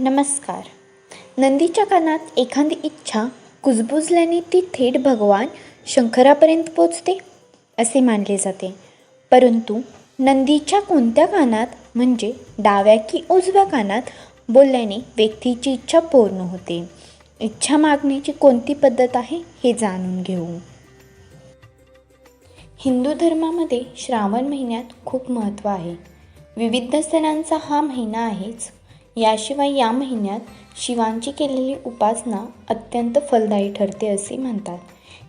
नमस्कार. नंदीच्या कानात एखादी इच्छा कुजबुजल्याने ती थेट भगवान शंकरापर्यंत पोचते असे मानले जाते. परंतु नंदीच्या कोणत्या कानात म्हणजे डाव्या की उजव्या कानात बोलल्याने व्यक्तीची इच्छा पूर्ण होते. इच्छा मागण्याची कोणती पद्धत आहे हे जाणून घेऊ. हिंदू धर्मामध्ये श्रावण महिन्यात खूप महत्त्व आहे. विविध सणांचा हा महिना आहेच याशिवाय या महिन्यात शिवांची केलेली उपासना अत्यंत फलदायी ठरते असे म्हणतात.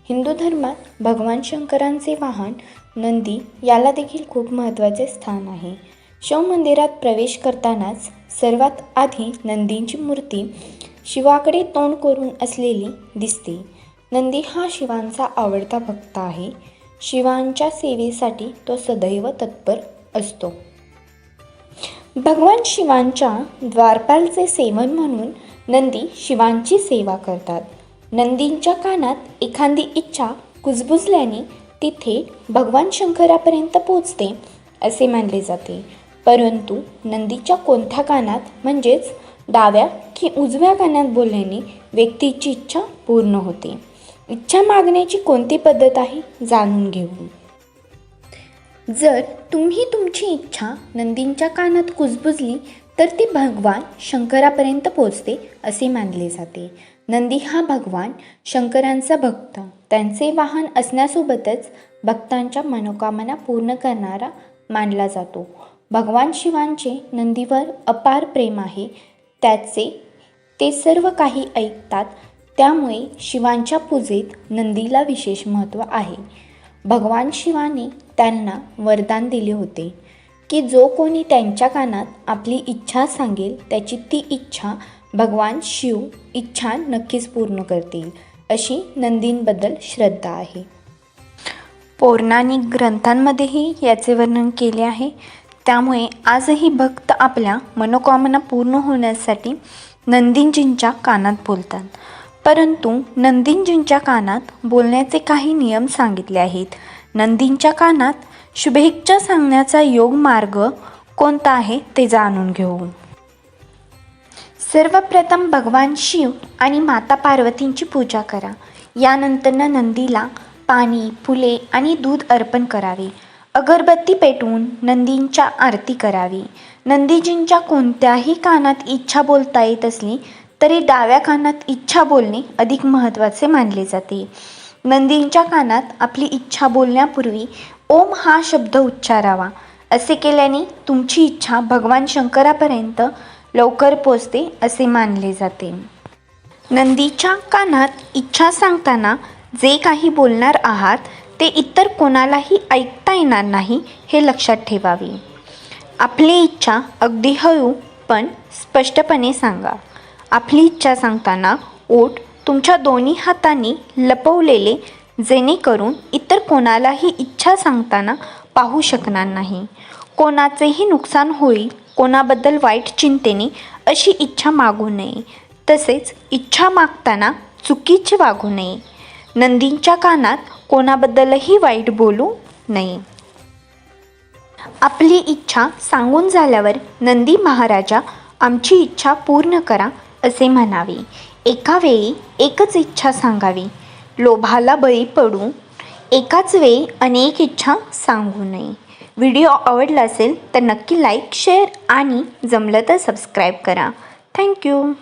हिंदू धर्मात भगवान शंकरांचे वाहन नंदी याला देखील खूप महत्त्वाचे स्थान आहे. शिव मंदिरात प्रवेश करतानाच सर्वात आधी नंदींची मूर्ती शिवाकडे तोंड करून असलेली दिसते. नंदी हा शिवांचा आवडता भक्त आहे. शिवांच्या सेवेसाठी तो सदैव तत्पर असतो. भगवान शिवांच्या द्वारपालचे सेवन म्हणून नंदी शिवांची सेवा करतात. नंदींच्या कानात एखादी इच्छा कुजबुजल्याने तिथे भगवान शंकरापर्यंत पोचते असे मानले जाते. परंतु नंदीच्या कोणत्या कानात म्हणजेच डाव्या की उजव्या कानात बोलल्याने व्यक्तीची इच्छा पूर्ण होते. इच्छा मागण्याची कोणती पद्धत आहे? जाणून घेऊ. जर तुम्ही तुमची इच्छा नंदींच्या कानात कुजबुजली तर ती भगवान शंकरापर्यंत पोचते असे मानले जाते. नंदी हा भगवान शंकरांचा भक्त. त्यांचे वाहन असण्यासोबतच भक्तांच्या मनोकामना पूर्ण करणारा मानला जातो. भगवान शिवांचे नंदीवर अपार प्रेम आहे. त्याचे ते सर्व काही ऐकतात. त्यामुळे शिवांच्या पूजेत नंदीला विशेष महत्त्व आहे. भगवान शिवाने त्यांना वरदान दिले होते की जो कोणी त्यांच्या कानात आपली इच्छा सांगेल त्याची ती इच्छा भगवान शिव इच्छा नक्कीच पूर्ण करतील अशी नंदींबद्दल श्रद्धा आहे. पौराणिक ग्रंथांमध्येही याचे वर्णन केले आहे. त्यामुळे आजही भक्त आपल्या मनोकामना पूर्ण होण्यासाठी नंदींजींच्या कानात बोलतात. परंतु नंदींजींच्या कानात बोलण्याचे काही नियम सांगितले आहेत. नंदींच्या कानात शुभेच्छा सांगण्याचा योग मार्ग कोणता आहे ते जाणून घेऊ. सर्वप्रथम भगवान शिव आणि माता पार्वतींची पूजा करा. यानंतरनं नंदीला पाणी फुले आणि दूध अर्पण करावे. अगरबत्ती पेटवून नंदींच्या आरती करावी. नंदीजींच्या कोणत्याही कानात इच्छा बोलता येत असली तरी डाव्या कानात इच्छा बोलणे अधिक महत्त्वाचे मानले जाते. नंदींच्या कानात आपली इच्छा बोलण्यापूर्वी ओम हा शब्द उच्चारावा. असे केल्याने तुमची इच्छा भगवान शंकरापर्यंत लवकर पोचते असे मानले जाते. नंदीच्या कानात इच्छा सांगताना जे काही बोलणार आहात ते इतर कोणालाही ऐकता येणार नाही हे लक्षात ठेवावे. आपली इच्छा अगदी हळू पण स्पष्टपणे सांगा. आपली इच्छा सांगताना ओठ तुमच्या दोन्ही हातांनी लपवलेले जेणेकरून इतर कोणालाही इच्छा सांगताना पाहू शकणार नाही. कोणाचेही नुकसान होईल कोणाबद्दल वाईट चिंतेने अशी इच्छा मागू नये. तसेच इच्छा मागताना चुकीचे वागू नये. नंदींच्या कानात कोणाबद्दलही वाईट बोलू नये. आपली इच्छा सांगून झाल्यावर नंदी महाराजा आमची इच्छा पूर्ण करा. असे म्हणावे. एका वेळी एकच इच्छा सांगावी. लोभाला बळी पडू. एकाच वेळी अनेक इच्छा सांगू नये. व्हिडिओ आवडला असेल तर नक्की लाईक शेअर आणि जमलं तर सबस्क्राईब करा. थँक्यू.